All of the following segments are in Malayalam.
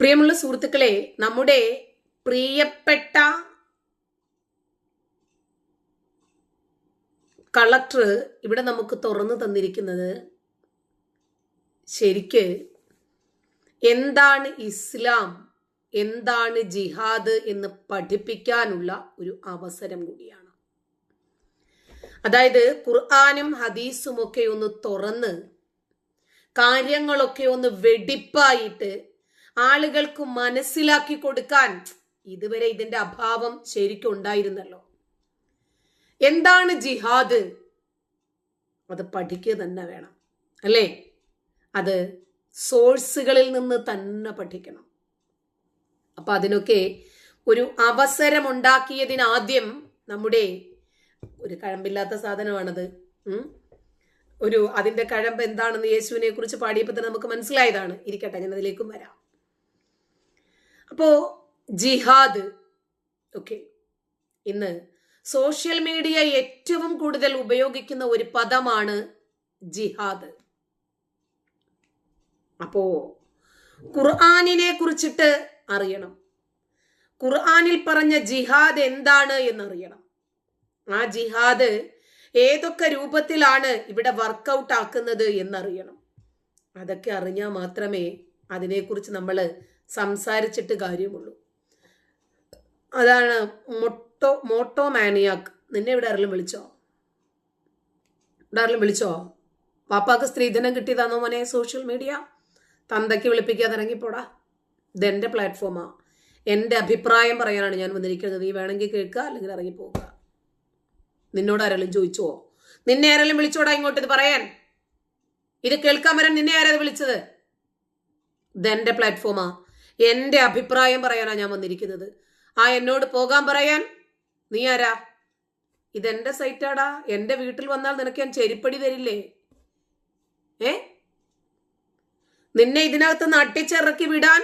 പ്രിയമുള്ള സുഹൃത്തുക്കളെ നമ്മുടെ പ്രിയപ്പെട്ട കളക്ടർ ഇവിടെ നമുക്ക് തുറന്നു തന്നിരിക്കുന്നത് ശരിക്ക് എന്താണ് ഇസ്ലാം എന്താണ് ജിഹാദ് എന്ന് പഠിപ്പിക്കാനുള്ള ഒരു അവസരം കൂടിയാണ്. അതായത് ഖുർആാനും ഹദീസും ഒക്കെ ഒന്ന് തുറന്ന് കാര്യങ്ങളൊക്കെ ഒന്ന് വെടിപ്പായിട്ട് ആളുകൾക്ക് മനസ്സിലാക്കി കൊടുക്കാൻ ഇതുവരെ ഇതിന്റെ അഭാവം ശരിക്കും ഉണ്ടായിരുന്നല്ലോ. എന്താണ് ജിഹാദ്? അത് പഠിക്കുക തന്നെ വേണം അല്ലേ? അത് സോഴ്സുകളിൽ നിന്ന് തന്നെ പഠിക്കണം. അപ്പൊ അതിനൊക്കെ ഒരു അവസരം ഉണ്ടാക്കിയതിന് ആദ്യം നമ്മുടെ ഒരു കഴമ്പില്ലാത്ത സാധനമാണത്. ഒരു അതിന്റെ കഴമ്പ് എന്താണെന്ന് യേശുവിനെ കുറിച്ച് പാടിയപ്പോൾ തന്നെ നമുക്ക് മനസ്സിലായതാണ്. ഇരിക്കട്ടെ ഞാൻ അതിലേക്കും വരാം. അപ്പോ ജിഹാദ്. ഓക്കെ ഇന്ന് സോഷ്യൽ മീഡിയ ഏറ്റവും കൂടുതൽ ഉപയോഗിക്കുന്ന ഒരു പദമാണ് ജിഹാദ്. അപ്പോ ഖുർആാനിനെ കുറിച്ചിട്ട് അറിയണം. ഖുർആാനിൽ പറഞ്ഞ ജിഹാദ് എന്താണ് എന്നറിയണം. ആ ജിഹാദ് ഏതൊക്കെ രൂപത്തിലാണ് ഇവിടെ വർക്കൗട്ട് ആക്കുന്നത് എന്നറിയണം. അതൊക്കെ അറിഞ്ഞാൽ മാത്രമേ അതിനെക്കുറിച്ച് നമ്മൾ സംസാരിച്ചിട്ട് കാര്യമുള്ളൂ. അതാണ് മൊട്ടോ മോട്ടോ മാനിയാക്ക് നിന്നെ ഇവിടെ ആരെങ്കിലും വിളിച്ചോ? ഇവിടെ ആരെങ്കിലും വിളിച്ചോ? പാപ്പാക്ക് സ്ത്രീധനം കിട്ടിയതാണോ മോനെ സോഷ്യൽ മീഡിയ? തന്തയ്ക്ക് വിളിപ്പിക്കാതെ ഇറങ്ങിപ്പോടാ. ഇതെന്റെ പ്ലാറ്റ്ഫോമാ. എന്റെ അഭിപ്രായം പറയാനാണ് ഞാൻ വന്നിരിക്കുന്നത്. നീ വേണമെങ്കിൽ കേൾക്കുക അല്ലെങ്കിൽ ഇറങ്ങിപ്പോവുക. നിന്നോട് ആരെങ്കിലും ചോദിച്ചോ? നിന്നെ ആരെങ്കിലും വിളിച്ചോടാ ഇങ്ങോട്ട് ഇത് പറയാൻ? ഇത് കേൾക്കാൻ വരാൻ നിന്നെ ആരാ വിളിച്ചത്? ഇതെന്റെ പ്ലാറ്റ്ഫോമാ. എന്റെ അഭിപ്രായം പറയാനാ ഞാൻ വന്നിരിക്കുന്നത്. ആ എന്നോട് പോകാൻ പറയാൻ നീ ആരാ? ഇതെന്റെ സൈറ്റാടാ. എന്റെ വീട്ടിൽ വന്നാൽ നിനക്ക് ഞാൻ ചെരിപ്പടി തരില്ലേ? ഏ? നിന്നെ ഇതിനകത്ത് നട്ടിച്ചിറക്കി വിടാൻ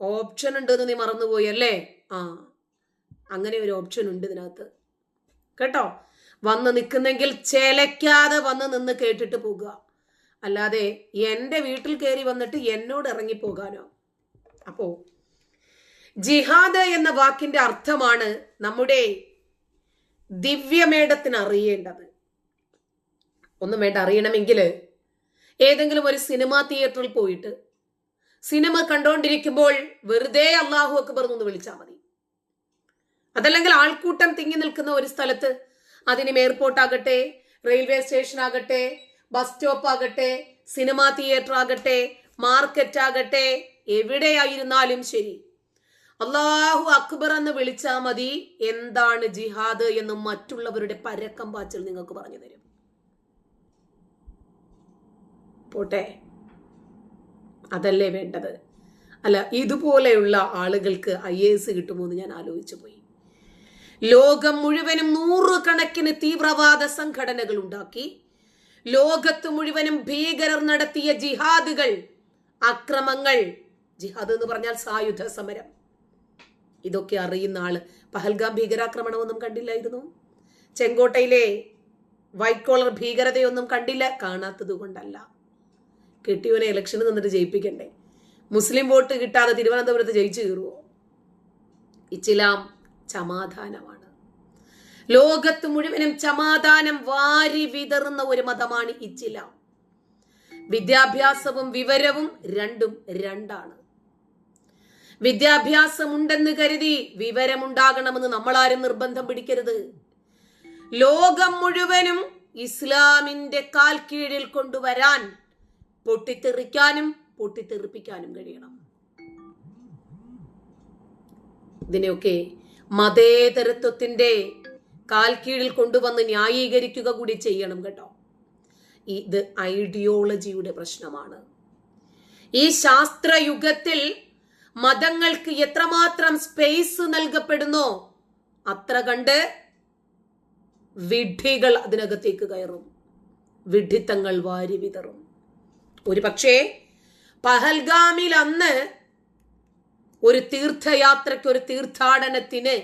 ഓപ്ഷൻ ഉണ്ടെന്ന് നീ മറന്നുപോയി അല്ലേ? ആ അങ്ങനെ ഒരു ഓപ്ഷൻ ഉണ്ട് ഇതിനകത്ത്. കേട്ടോ? വന്ന് നിൽക്കുന്നെങ്കിൽ ചേലയ്ക്കാതെ വന്ന് നിന്ന് കേട്ടിട്ട് പോകുക അല്ലാതെ എന്റെ വീട്ടിൽ കയറി വന്നിട്ട് എന്നോട് ഇറങ്ങിപ്പോകാനോ? അപ്പോ ജിഹാദ് എന്ന വാക്കിന്റെ അർത്ഥമാണ് നമ്മുടെ ദിവ്യമേടത്തിന് അറിയേണ്ടത്. ഒന്നും വേണ്ട അറിയണമെങ്കിൽ ഏതെങ്കിലും ഒരു സിനിമാ തിയേറ്ററിൽ പോയിട്ട് സിനിമ കണ്ടുകൊണ്ടിരിക്കുമ്പോൾ വെറുതെ അള്ളാഹു അക്ബർ എന്ന് വിളിച്ചാൽ മതി. അതല്ലെങ്കിൽ ആൾക്കൂട്ടം തിങ്ങി നിൽക്കുന്ന ഒരു സ്ഥലത്ത് അതിന് എയർപോർട്ട് ആകട്ടെ റെയിൽവേ സ്റ്റേഷൻ ആകട്ടെ ബസ് സ്റ്റോപ്പ് ആകട്ടെ സിനിമാ തിയേറ്റർ ആകട്ടെ മാർക്കറ്റ് ആകട്ടെ എവിടെയായിരുന്നാലും ശരി. അള്ളാഹു അക്ബർ എന്ന് വിളിച്ചാൽ മതി. എന്താണ് ജിഹാദ് എന്ന് മറ്റുള്ളവരുടെ പരക്കം പാച്ചിൽ നിങ്ങൾക്ക് പറഞ്ഞു തരും. പോട്ടെ. അതല്ലേ വേണ്ടത്? അല്ല ഇതുപോലെയുള്ള ആളുകൾക്ക് ഐ എ എസ് കിട്ടുമോ എന്ന് ഞാൻ ആലോചിച്ചു പോയി. ലോകം മുഴുവനും നൂറുകണക്കിന് തീവ്രവാദ സംഘടനകൾ ഉണ്ടാക്കി. ലോകത്ത് മുഴുവനും ഭീകരർ നടത്തിയ ജിഹാദുകൾ അക്രമങ്ങൾ ജിഹാദ് എന്ന് പറഞ്ഞാൽ സായുധ സമരം. ഇതൊക്കെ അറിയുന്ന ആൾ പഹൽഗാം ഭീകരാക്രമണമൊന്നും കണ്ടില്ലായിരുന്നു. ചെങ്കോട്ടയിലെ വൈറ്റ് കോളർ ഭീകരതയൊന്നും കണ്ടില്ല കാണാത്തത് കൊണ്ടല്ല. കെട്ടിയോനെ ഇലക്ഷന് നിന്നിട്ട് ജയിപ്പിക്കണ്ടേ? മുസ്ലിം വോട്ട് കിട്ടാതെ തിരുവനന്തപുരത്ത് ജയിച്ചു കയറുമോ ഇച്ചിലാം സമാധാനമാണ് ലോകത്ത് മുഴുവനും സമാധാനം വാരി വിതറുന്ന ഒരു മതമാണ് ഇച്ചിലാം വിദ്യാഭ്യാസവും വിവരവും രണ്ടും രണ്ടാണ്. വിദ്യാഭ്യാസമുണ്ടെന്ന് കരുതി വിവരമുണ്ടാകണമെന്ന് നമ്മളാരും നിർബന്ധം പിടിക്കരുത്. ലോകം മുഴുവനും ഇസ്ലാമിന്റെ കാൽ കീഴിൽ കൊണ്ടുവരാൻ പൊട്ടിത്തെറിക്കാനും പൊട്ടിത്തെറിപ്പിക്കാനും കഴിയണം. ഇതിനെയൊക്കെ മതേതരത്വത്തിന്റെ കാൽ കീഴിൽ കൊണ്ടുവന്ന് ന്യായീകരിക്കുക കൂടി ചെയ്യണം കേട്ടോ. ഇത് ഐഡിയോളജിയുടെ പ്രശ്നമാണ്. ഈ ശാസ്ത്രയുഗത്തിൽ മതങ്ങൾക്ക് എത്രമാത്രം സ്പേസ് നൽകപ്പെടുന്നോ അത്ര കണ്ട് വിഡ്ഢികൾ അതിനകത്തേക്ക് കയറും. വിഡ്ഢിത്തങ്ങൾ വാരി വിതറും. ഒരു പക്ഷേ പഹൽഗാമിൽ അന്ന് ഒരു തീർത്ഥയാത്രയ്ക്ക് ഒരു തീർത്ഥാടനത്തിന്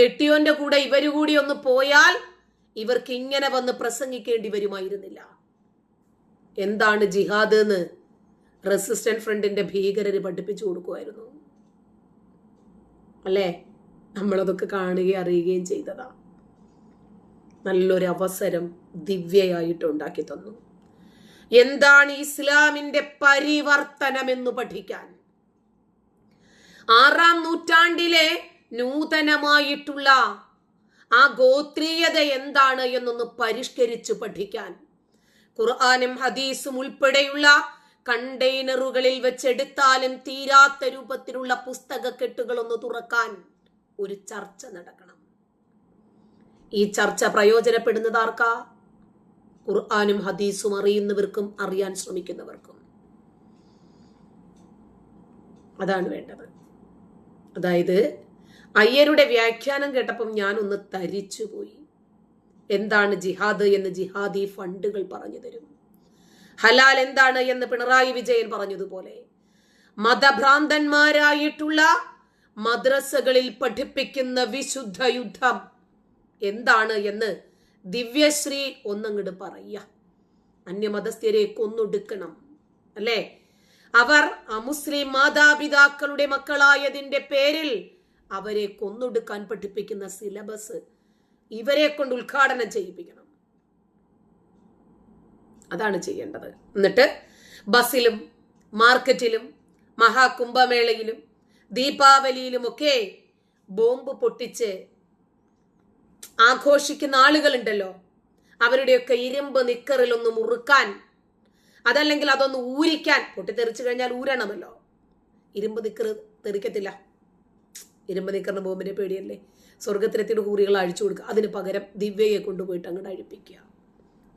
കെട്ടിയോന്റെ കൂടെ ഇവർ കൂടി ഒന്ന് പോയാൽ ഇവർക്ക് ഇങ്ങനെ വന്ന് പ്രസംഗിക്കേണ്ടി വരുമായിരുന്നില്ല. എന്താണ് ജിഹാദ് എന്ന് റെസിസ്റ്റന്റ് ഫ്രണ്ടിന്റെ ഭീകരര് പഠിപ്പിച്ചു കൊടുക്കുമായിരുന്നു. അല്ലേ? നമ്മളതൊക്കെ കാണുകയും അറിയുകയും ചെയ്തതാ. നല്ലൊരു അവസരം ദിവ്യയായിട്ട് ഉണ്ടാക്കി തന്നു. എന്താണ് ഇസ്ലാമിന്റെ പരിവർത്തനം എന്ന് പഠിക്കാൻ? ആറാം നൂറ്റാണ്ടിലെ നൂതനമായിട്ടുള്ള ആ ഗോത്രീയത എന്താണ് എന്നൊന്ന് പരിഷ്കരിച്ചു പഠിക്കാൻ. ഖുർആാനും ഹദീസും ഉൾപ്പെടെയുള്ള കണ്ടെയ്നറുകളിൽ വെച്ചെടുത്താലും തീരാത്ത രൂപത്തിലുള്ള പുസ്തക കെട്ടുകളൊന്ന് തുറക്കാൻ ഒരു ചർച്ച നടക്കണം. ഈ ചർച്ച പ്രയോജനപ്പെടുന്നത് ആർക്കാ? ഖുർആാനും ഹദീസും അറിയുന്നവർക്കും അറിയാൻ ശ്രമിക്കുന്നവർക്കും. അതാണ് വേണ്ടത്. അതായത് അയ്യരുടെ വ്യാഖ്യാനം കേട്ടപ്പം ഞാനൊന്ന് തരിച്ചുപോയി. എന്താണ് ജിഹാദ് എന്ന് ജിഹാദി ഫണ്ടുകൾ പറഞ്ഞു തരും. ഹലാൽ എന്താണ് എന്ന് പിണറായി വിജയൻ പറഞ്ഞതുപോലെ മതഭ്രാന്തന്മാരായിട്ടുള്ള മദ്രസകളിൽ പഠിപ്പിക്കുന്ന വിശുദ്ധ യുദ്ധം എന്താണ് എന്ന് ദിവ്യശ്രീ ഒന്നങ്ങട് പറയ അന്യമതസ്ഥരെ കൊന്നൊടുക്കണം അല്ലേ? അവർ അമുസ്ലിം മാതാപിതാക്കളുടെ മക്കളായതിന്റെ പേരിൽ അവരെ കൊന്നൊടുക്കാൻ പഠിപ്പിക്കുന്ന സിലബസ് ഇവരെ കൊണ്ട് ഉദ്ഘാടനം ചെയ്യിപ്പിക്കണം. അതാണ് ചെയ്യേണ്ടത്. എന്നിട്ട് ബസ്സിലും മാർക്കറ്റിലും മഹാകുംഭമേളയിലും ദീപാവലിയിലുമൊക്കെ ബോംബ് പൊട്ടിച്ച് ആഘോഷിക്കുന്ന ആളുകളുണ്ടല്ലോ. അവരുടെയൊക്കെ ഇരുമ്പ് നിക്കറിലൊന്ന് മുറുക്കാൻ അതല്ലെങ്കിൽ അതൊന്ന് ഊരിക്കാൻ. പൊട്ടിത്തെറിച്ചു കഴിഞ്ഞാൽ ഊരണമല്ലോ. ഇരുമ്പ് നിക്കർ തെറിക്കത്തില്ല. ഇരുമ്പ് നിക്കറിന് ബോംബിനെ പേടിയല്ലേ? സ്വർഗത്തിലെത്തിയുടെ കൂറികൾ അഴിച്ചു കൊടുക്കുക. അതിന് പകരം ദിവ്യയെ കൊണ്ടുപോയിട്ട് അങ്ങോട്ട് അഴിപ്പിക്കുക.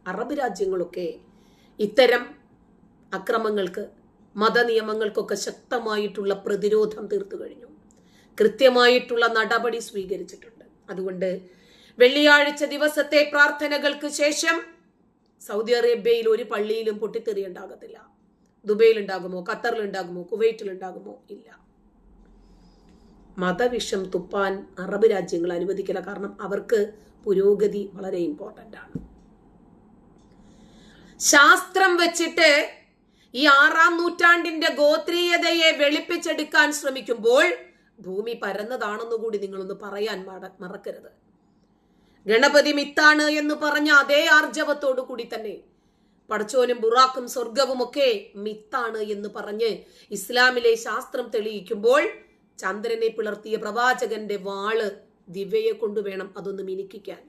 അറബ് രാജ്യങ്ങളൊക്കെ ഇത്തരം അക്രമങ്ങൾക്ക് മതനിയമങ്ങൾക്കൊക്കെ ശക്തമായിട്ടുള്ള പ്രതിരോധം തീർത്തു കഴിഞ്ഞു. കൃത്യമായിട്ടുള്ള നടപടി സ്വീകരിച്ചിട്ടുണ്ട്. അതുകൊണ്ട് വെള്ളിയാഴ്ച ദിവസത്തെ പ്രാർത്ഥനകൾക്ക് ശേഷം സൗദി അറേബ്യയിൽ ഒരു പള്ളിയിലും പൊട്ടിത്തെറിയുണ്ടാകത്തില്ല. ഉണ്ടാകുമോ കുവൈറ്റിൽ ഉണ്ടാകുമോ ഇല്ല. മതവിഷം തുപ്പാൻ അറബ് രാജ്യങ്ങൾ അനുവദിക്കില്ല. കാരണം അവർക്ക് പുരോഗതി വളരെ ഇമ്പോർട്ടന്റ് ആണ്. ശാസ്ത്രം വെച്ചിട്ട് ഈ ആറാം നൂറ്റാണ്ടിന്റെ ഗോത്രീയതയെ വെളുപ്പിച്ചെടുക്കാൻ ശ്രമിക്കുമ്പോൾ ഭൂമി പരന്നതാണെന്ന് കൂടി നിങ്ങളൊന്ന് പറയാൻ മറക്കരുത്. ഗണപതി മിത്താണ് എന്ന് പറഞ്ഞ അതേ ആർജവത്തോടു കൂടി തന്നെ പടച്ചോനും ബുറാക്കും സ്വർഗവും ഒക്കെ മിത്താണ് എന്ന് പറഞ്ഞ് ഇസ്ലാമിലെ ശാസ്ത്രം തെളിയിക്കുമ്പോൾ ചന്ദ്രനെ പിളർത്തിയ പ്രവാചകന്റെ വാൾ ദിവ്യയെ കൊണ്ടുവേണം അതൊന്ന് മിനുക്കിക്കാൻ.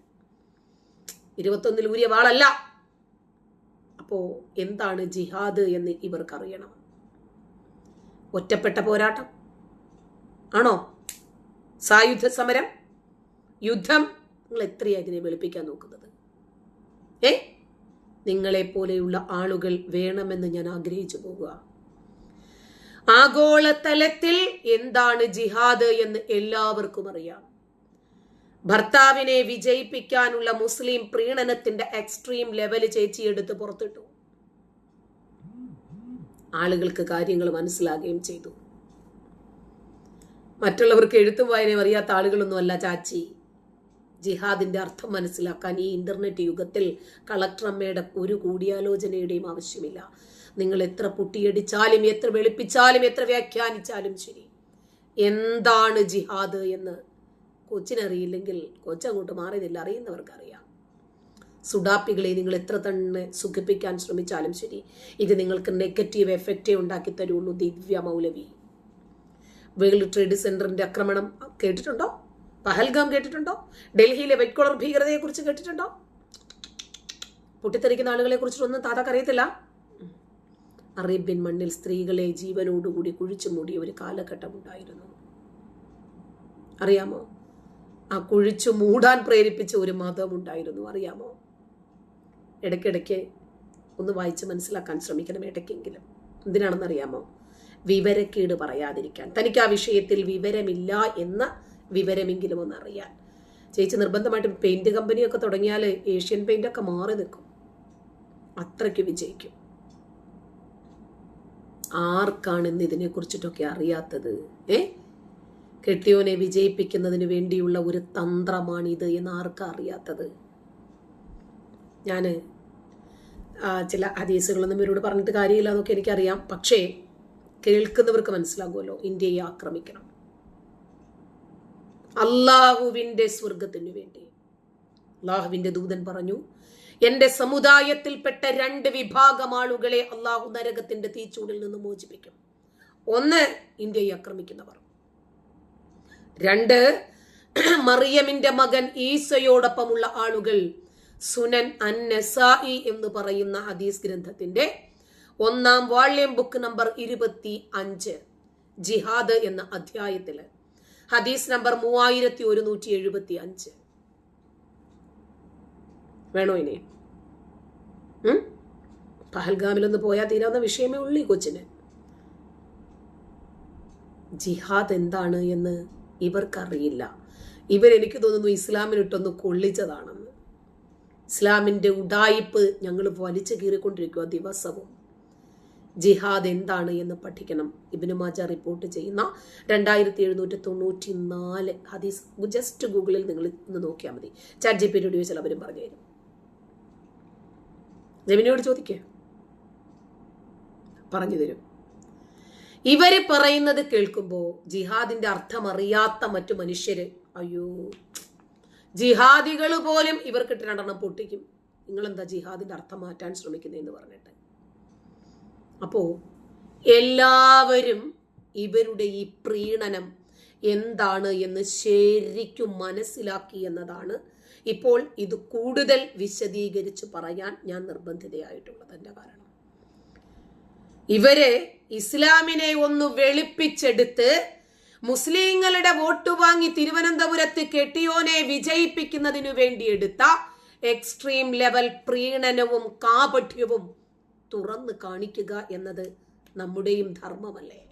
ഇരുപത്തൊന്നിൽ ഊരിയ വാളല്ല. അപ്പോ എന്താണ് ജിഹാദ് എന്ന് ഇവർക്കറിയണം. ഒറ്റപ്പെട്ട പോരാട്ടം. ആണോ? സായുധ സമരം? യുദ്ധം? നിങ്ങൾ എത്രയാണ് ഇതിനെ വെളുപ്പിക്കാൻ നോക്കുന്നത്? ഏ? നിങ്ങളെപ്പോലെയുള്ള ആളുകൾ വേണമെന്ന് ഞാൻ ആഗ്രഹിച്ചു പോകുക. ആഗോളതലത്തിൽ എന്താണ് ജിഹാദ് എന്ന് എല്ലാവർക്കും അറിയാം. ഭർത്താവിനെ വിജയിപ്പിക്കാനുള്ള മുസ്ലിം പ്രീണനത്തിന്റെ എക്സ്ട്രീം ലെവൽ ചേച്ചി എടുത്ത് പുറത്തിട്ടു. ആളുകൾക്ക് കാര്യങ്ങൾ മനസ്സിലാകുകയും ചെയ്തു. മറ്റുള്ളവർക്ക് എഴുത്തും വായനയും അറിയാത്ത ആളുകളൊന്നുമല്ല ചാച്ചി. ജിഹാദിന്റെ അർത്ഥം മനസ്സിലാക്കാൻ ഈ ഇന്റർനെറ്റ് യുഗത്തിൽ കളക്ടർ അമ്മയുടെ ഒരു കൂടിയാലോചനയുടെയും ആവശ്യമില്ല. നിങ്ങൾ എത്ര പുട്ടിയടിച്ചാലും എത്ര വെളുപ്പിച്ചാലും എത്ര വ്യാഖ്യാനിച്ചാലും ശരി. എന്താണ് ജിഹാദ് എന്ന് കൊച്ചിനറിയില്ലെങ്കിൽ കൊച്ചങ്ങോട്ട് മാറിയതില്ല അറിയുന്നവർക്കറിയാം. സുഡാപ്പികളെ നിങ്ങൾ എത്ര തന്നെ സുഖിപ്പിക്കാൻ ശ്രമിച്ചാലും ശരി ഇത് നിങ്ങൾക്ക് നെഗറ്റീവ് എഫക്റ്റേ ഉണ്ടാക്കി തരുള്ളൂ ദിവ്യ മൗലവി. വേൾഡ് ട്രേഡ് സെന്ററിന്റെ ആക്രമണം കേട്ടിട്ടുണ്ടോ? പഹൽഗാം കേട്ടിട്ടുണ്ടോ? ഡൽഹിയിലെ വൈറ്റ് കോളർ ഭീകരതയെ കുറിച്ച് കേട്ടിട്ടുണ്ടോ? പൊട്ടിത്തെറിക്കുന്ന ആളുകളെ കുറിച്ചിട്ടൊന്നും താതാക്ക് അറിയത്തില്ല? അറേബ്യൻ മണ്ണിൽ സ്ത്രീകളെ ജീവനോടുകൂടി കുഴിച്ചു മൂടിയ ഒരു കാലഘട്ടം ഉണ്ടായിരുന്നു അറിയാമോ? ആ കുഴിച്ചു മൂടാൻ പ്രേരിപ്പിച്ച ഒരു മതം ഉണ്ടായിരുന്നു. അറിയാമോ? ഇടയ്ക്കിടയ്ക്ക് ഒന്ന് വായിച്ച് മനസ്സിലാക്കാൻ ശ്രമിക്കണം ഇടയ്ക്കെങ്കിലും. എന്തിനാണെന്നറിയാമോ വിവരക്കേട് പറയാതിരിക്കാൻ. തനിക്ക് ആ വിഷയത്തിൽ വിവരമില്ല എന്ന വിവരമെങ്കിലും ഒന്ന് അറിയാൻ. ചേച്ചി നിർബന്ധമായിട്ടും പെയിന്റ് കമ്പനിയൊക്കെ തുടങ്ങിയാൽ ഏഷ്യൻ പെയിന്റ് ഒക്കെ മാറി നിൽക്കും. അത്രയ്ക്ക് വിജയിക്കും. ആർക്കാണ് ഇന്ന് ഇതിനെ കുറിച്ചിട്ടൊക്കെ അറിയാത്തത്? ഏ? കെട്ടിയോനെ വിജയിപ്പിക്കുന്നതിന് വേണ്ടിയുള്ള ഒരു തന്ത്രമാണിത് എന്ന് ആർക്കും അറിയാത്തത്? ഞാൻ ചില ഹദീസുകളൊന്നും ഇവരോട് പറഞ്ഞിട്ട് കാര്യമില്ല എന്നൊക്കെ എനിക്കറിയാം. പക്ഷേ കേൾക്കുന്നവർക്ക് മനസ്സിലാകുമല്ലോ ഇന്ത്യയെ ആക്രമിക്കണം. അള്ളാഹുവിന്റെ സ്വർഗത്തിനു വേണ്ടി. അള്ളാഹുവിന്റെ ദൂതൻ പറഞ്ഞു എന്റെ സമുദായത്തിൽപ്പെട്ട രണ്ട് വിഭാഗം ആളുകളെ അള്ളാഹു നരകത്തിന്റെ തീച്ചൂടിൽ നിന്ന് മോചിപ്പിക്കും. ഒന്ന് ഇന്ത്യയെ ആക്രമിക്കുന്നവർ. രണ്ട് മറിയമിന്റെ മകൻ ഈസയോടൊപ്പമുള്ള ആളുകൾ സുനൻ അന്നസായി നസായി എന്ന് പറയുന്ന ഹദീസ് ഗ്രന്ഥത്തിന്റെ ഒന്നാം വാള്യം ബുക്ക് നമ്പർ ഇരുപത്തി അഞ്ച് ജിഹാദ് എന്ന അധ്യായത്തിൽ ഹദീസ് നമ്പർ മൂവായിരത്തി ഒരുന്നൂറ്റി എഴുപത്തി അഞ്ച് വേണോ ഇനി? പഹൽഗാമിലൊന്ന് പോയാൽ തീരാവുന്ന വിഷയമേ ഉള്ളൂ കൊച്ചിന്. ജിഹാദ് എന്താണ് എന്ന്? ഇവർക്കറിയില്ല. ഇവരെനിക്ക് തോന്നുന്നു ഇസ്ലാമിനിട്ടൊന്ന് കൊള്ളിച്ചതാണെന്ന്. ഇസ്ലാമിന്റെ ഉടായിപ്പ് ഞങ്ങൾ വലിച്ചു കീറിക്കൊണ്ടിരിക്കുക ദിവസവും. ജിഹാദ് എന്താണ് എന്ന് പഠിക്കണം. ഇബിന് മാജ റിപ്പോർട്ട് ചെയ്യുന്ന രണ്ടായിരത്തി എഴുന്നൂറ്റി തൊണ്ണൂറ്റി നാല് ഹദീസ് ജസ്റ്റ് ഗൂഗിളിൽ നിങ്ങൾ ഇന്ന് നോക്കിയാൽ മതി. ചാറ്റ് ജി പി ടി ചിലവരും പറഞ്ഞു തരും. ചോദിക്കേ. പറഞ്ഞു തരും. ഇവർ പറയുന്നത് കേൾക്കുമ്പോൾ ജിഹാദിന്റെ അർത്ഥമറിയാത്ത മറ്റു മനുഷ്യര് അയ്യോ. ജിഹാദികൾ പോലും ഇവർക്കിട്ട് രണ്ടെണ്ണം പൊട്ടിക്കും. നിങ്ങളെന്താ ജിഹാദിന്റെ അർത്ഥം മാറ്റാൻ ശ്രമിക്കുന്നതെന്ന് പറഞ്ഞിട്ട്. അപ്പോൾ എല്ലാവരും ഇവരുടെ ഈ പ്രീണനം എന്താണ് എന്ന് ശരിക്കും മനസ്സിലാക്കി എന്നതാണ് ഇപ്പോൾ ഇത് കൂടുതൽ വിശദീകരിച്ച് പറയാൻ ഞാൻ നിർബന്ധിതയായിട്ടുള്ളത്. എന്റെ കാരണം. ഇവർ ഇസ്ലാമിനെ ഒന്ന് വെളുപ്പിച്ചെടുത്ത് മുസ്ലിങ്ങളുടെ വോട്ട് വാങ്ങി തിരുവനന്തപുരത്ത് കെട്ടിയോനെ വിജയിപ്പിക്കുന്നതിനു വേണ്ടി എടുത്ത എക്സ്ട്രീം ലെവൽ പ്രീണനവും കാപഠ്യവും തുറന്നു കാണിക്കുക എന്നത് നമ്മുടെയും ധർമ്മമല്ലേ?